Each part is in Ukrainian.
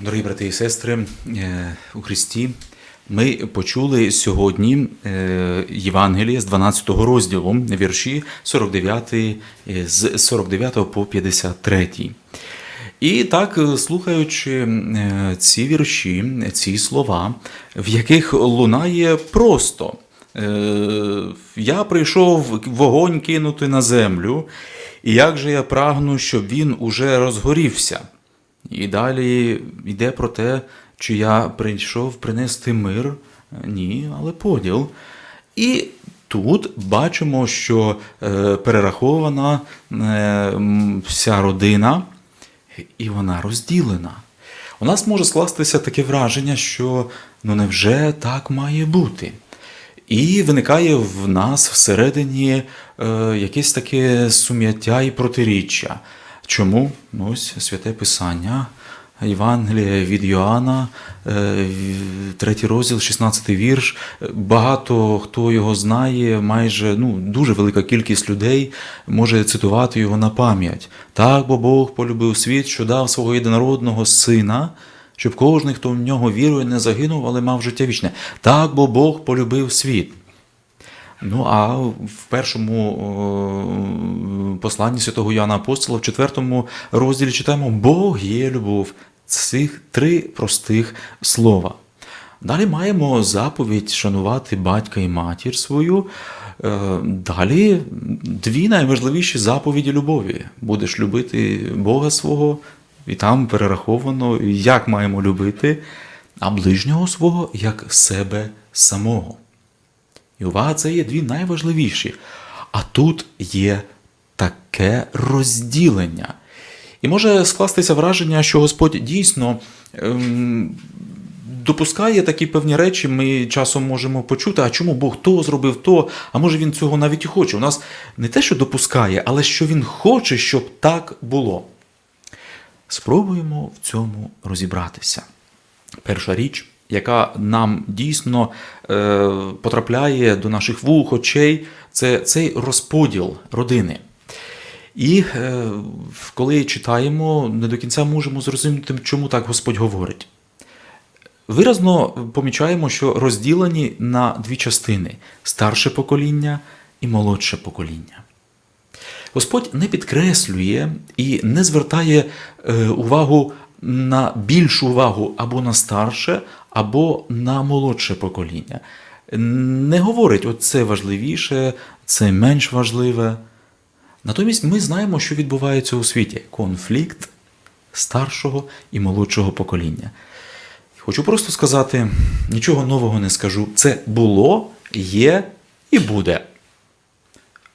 Дорогі брати і сестри е, у Христі, ми почули сьогодні е, Євангеліє з 12 розділу, вірші 49, е, з 49 по 53. І так, слухаючи ці вірші, ці слова, в яких лунає просто. Я прийшов вогонь кинути на землю, і як же я прагну, щоб він уже розгорівся. І далі йде про те, чи я прийшов принести мир, ні, але поділ. І тут бачимо, що е, перерахована е, вся родина, і вона розділена. У нас може скластися таке враження, що ну невже так має бути? І виникає в нас всередині е, якесь таке сум'яття і протиріччя. Чому? Ну, Ось святе Писання, Євангелія від Йоанна, е, третій розділ, 16 вірш. Багато хто його знає, майже ну, дуже велика кількість людей може цитувати його на пам'ять. Так, бо Бог полюбив світ, що дав свого єдинородного сина, щоб кожен, хто в нього вірує, не загинув, але мав життя вічне. Так, бо Бог полюбив світ. Ну, а в першому посланні святого Яна Апостола, в четвертому розділі читаємо Бог є любов. Цих три простих слова. Далі маємо заповідь шанувати батька і матір свою. Е, Далі дві найважливіші заповіді любові. Будеш любити Бога свого, і там перераховано, як маємо любити, а ближнього свого як себе самого. І увага, це є дві найважливіші. А тут є таке розділення. І може скластися враження, що Господь дійсно ем, допускає такі певні речі, ми часом можемо почути, а чому Бог то зробив то, а може він цього навіть і хоче. У нас не те, що допускає, але що він хоче, щоб так було. Спробуємо в цьому розібратися. Перша річ, яка нам дійсно е, потрапляє до наших вух, очей, це цей розподіл родини. І е, коли читаємо, не до кінця можемо зрозуміти, чому так Господь говорить. Виразно помічаємо, що розділені на дві частини: старше покоління і молодше покоління. Господь не підкреслює і не звертає е, увагу на більшу увагу або на старше, або на молодше покоління. Не говорить, от це важливіше, це менш важливе. Натомість ми знаємо, що відбувається у світі: конфлікт старшого і молодшого покоління. Хочу просто сказати, нічого нового не скажу. Це було, є і буде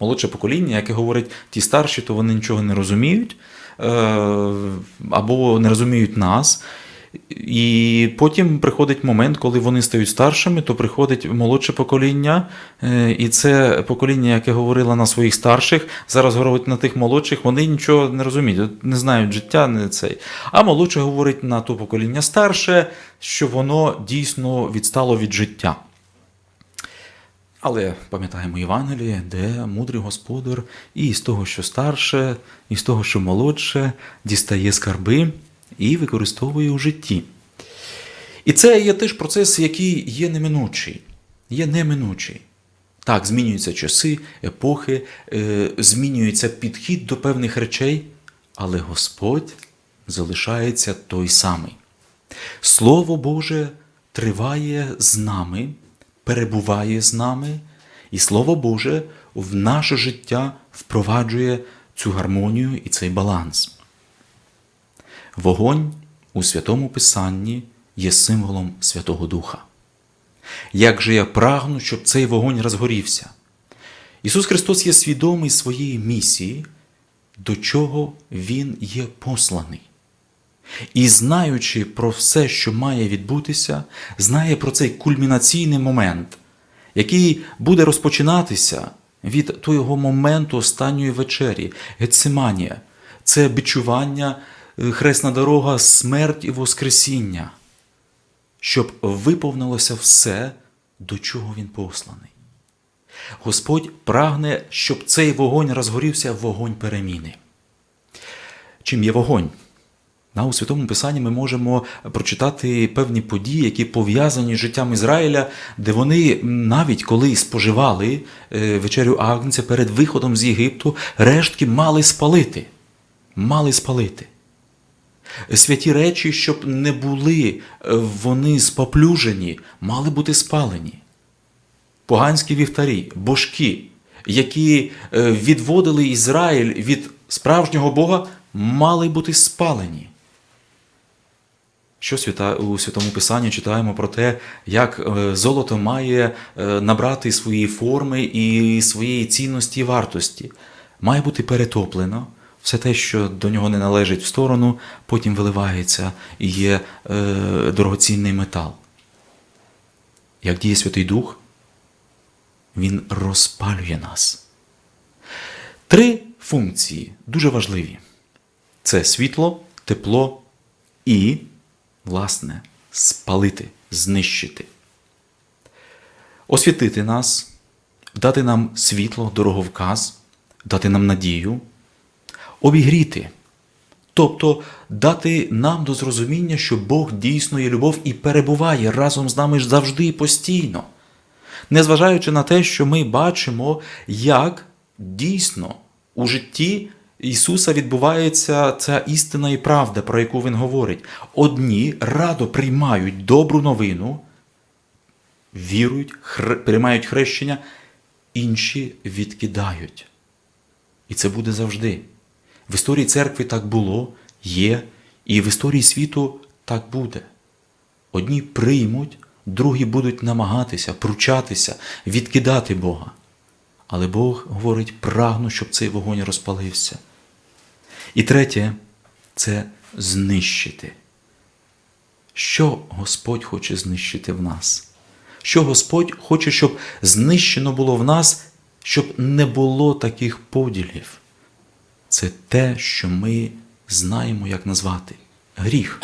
молодше покоління, яке говорить, ті старші, то вони нічого не розуміють, е, або не розуміють нас. І потім приходить момент, коли вони стають старшими, то приходить молодше покоління, е, і це покоління, яке говорило на своїх старших, зараз говорить на тих молодших, вони нічого не розуміють, не знають життя, не цей. А молодше говорить на то покоління старше, що воно дійсно відстало від життя. Але пам'ятаємо Євангеліє, де мудрий господар і з того, що старше, і з того, що молодше, дістає скарби і використовує у житті. І це є теж процес, який є неминучий. Є неминучий. Так, змінюються часи, епохи, е, змінюється підхід до певних речей, але Господь залишається той самий. Слово Боже триває з нами, перебуває з нами, і Слово Боже в наше життя впроваджує цю гармонію і цей баланс. Вогонь у Святому Писанні є символом Святого Духа. Як же я прагну, щоб цей вогонь розгорівся? Ісус Христос є свідомий своєї місії, до чого Він є посланий. І знаючи про все, що має відбутися, знає про цей кульмінаційний момент, який буде розпочинатися від того моменту останньої вечері, Гециманія. Це бичування, хресна дорога, смерть і Воскресіння, щоб виповнилося все, до чого він посланий. Господь прагне, щоб цей вогонь розгорівся вогонь переміни. Чим є вогонь? На, у Святому Писанні ми можемо прочитати певні події, які пов'язані з життям Ізраїля, де вони навіть коли споживали е, вечерю Агнця перед виходом з Єгипту, рештки мали спалити. Мали спалити. Святі речі, щоб не були е, вони споплюжені, мали бути спалені. Поганські вівтарі, божки, які е, відводили Ізраїль від справжнього Бога, мали бути спалені. Що у Святому Писанні читаємо про те, як е, золото має набрати свої форми і своєї цінності і вартості. Має бути перетоплено. Все те, що до нього не належить в сторону, потім виливається і є е, дорогоцінний метал. Як діє Святий Дух, він розпалює нас. Три функції дуже важливі: це світло, тепло і, власне, спалити, знищити. Освітити нас, дати нам світло, дороговказ, дати нам надію, обігріти. Тобто дати нам до зрозуміння, що Бог дійсно є любов і перебуває разом з нами завжди і постійно незважаючи на те, що ми бачимо, як дійсно у житті Ісуса відбувається ця істина і правда, про яку Він говорить. Одні радо приймають добру новину, вірують, хр... приймають хрещення, інші відкидають. І це буде завжди. В історії церкви так було, є, і в історії світу так буде. Одні приймуть, другі будуть намагатися, пручатися, відкидати Бога. Але Бог говорить, прагну, щоб цей вогонь розпалився. І третє це знищити. Що Господь хоче знищити в нас? Що Господь хоче, щоб знищено було в нас, щоб не було таких поділів? Це те, що ми знаємо, як назвати гріх,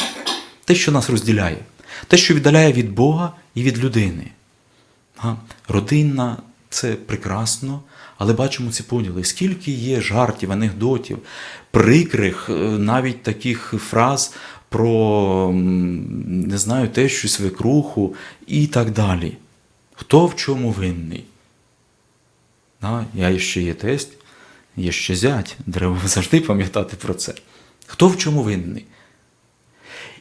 те, що нас розділяє те, що віддаляє від Бога і від людини. Родинна це прекрасно, але бачимо ці поділи. Скільки є жартів, анекдотів, прикрих, е, навіть таких фраз про не знаю, те, що свекруху і так далі. Хто в чому винний? Я ще є тесть, є ще зять. Треба завжди пам'ятати про це. Хто в чому винний?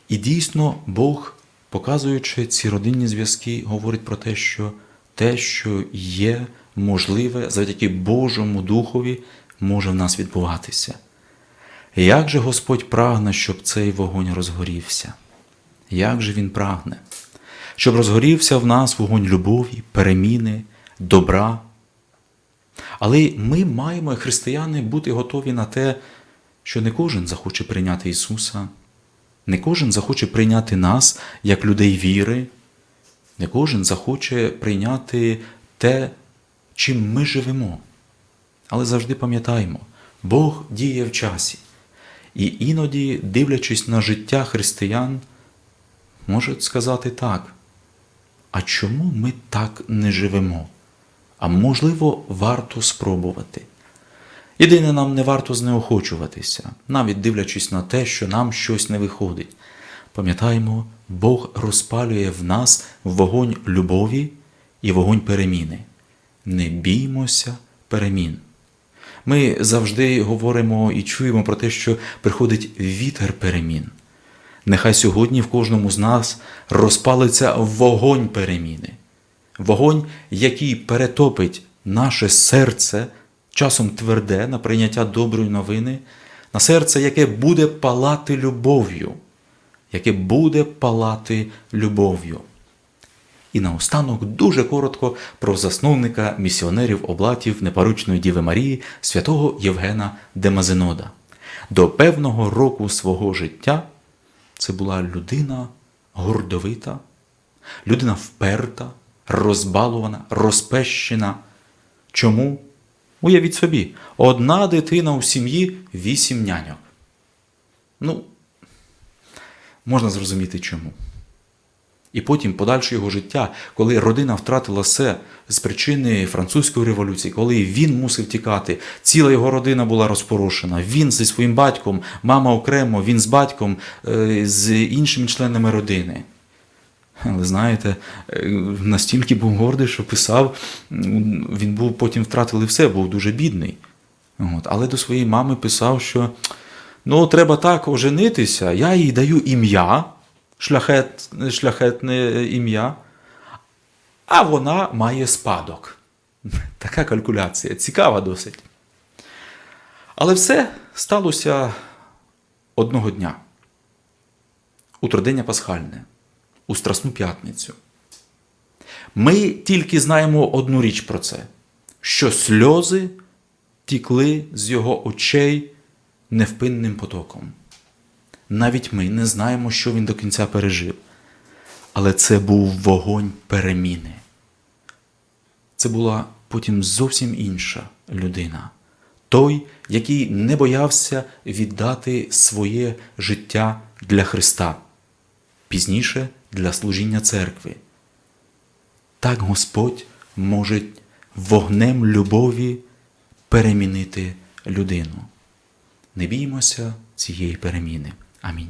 І дійсно Бог показуючи ці родинні зв'язки, говорить про те, що те, що є можливе завдяки Божому Духові, може в нас відбуватися. Як же Господь прагне, щоб цей вогонь розгорівся? Як же Він прагне? Щоб розгорівся в нас вогонь любові, переміни, добра. Але ми маємо, християни, бути готові на те, що не кожен захоче прийняти Ісуса. Не кожен захоче прийняти нас як людей віри, не кожен захоче прийняти те, чим ми живемо. Але завжди пам'ятаємо, Бог діє в часі. І іноді, дивлячись на життя християн, можуть сказати так. А чому ми так не живемо? А можливо, варто спробувати. Єдине, нам не варто знеохочуватися, навіть дивлячись на те, що нам щось не виходить. Пам'ятаємо, Бог розпалює в нас вогонь любові і вогонь переміни. Не біймося перемін. Ми завжди говоримо і чуємо про те, що приходить вітер перемін. Нехай сьогодні в кожному з нас розпалиться вогонь переміни, вогонь, який перетопить наше серце часом тверде на прийняття доброї новини, на серце, яке буде палати любов'ю, яке буде палати любов'ю. І наостанок дуже коротко про засновника місіонерів облатів непоручної Діви Марії святого Євгена Демазинода. До певного року свого життя це була людина гордовита, людина вперта, розбалувана, розпещена. Чому? Уявіть собі, одна дитина у сім'ї вісім няньок. Ну, можна зрозуміти чому. І потім подальше його життя, коли родина втратила все з причини французької революції, коли він мусив тікати, ціла його родина була розпорошена. Він зі своїм батьком, мама окремо, він з батьком, е, з іншими членами родини. Але знаєте, е, настільки був гордий, що писав, він був потім втратили все, був дуже бідний. От. Але до своєї мами писав, що ну, треба так оженитися, я їй даю ім'я, шляхет, шляхетне ім'я, а вона має спадок. Така калькуляція, цікава досить. Але все сталося одного дня. У трудення Пасхальне, у Страсну п'ятницю. Ми тільки знаємо одну річ про це, що сльози тікли з його очей невпинним потоком. Навіть ми не знаємо, що він до кінця пережив. Але це був вогонь переміни. Це була потім зовсім інша людина. Той, який не боявся віддати своє життя для Христа, пізніше для служіння церкви. Так Господь може вогнем любові перемінити людину. Не біймося цієї переміни. Амінь.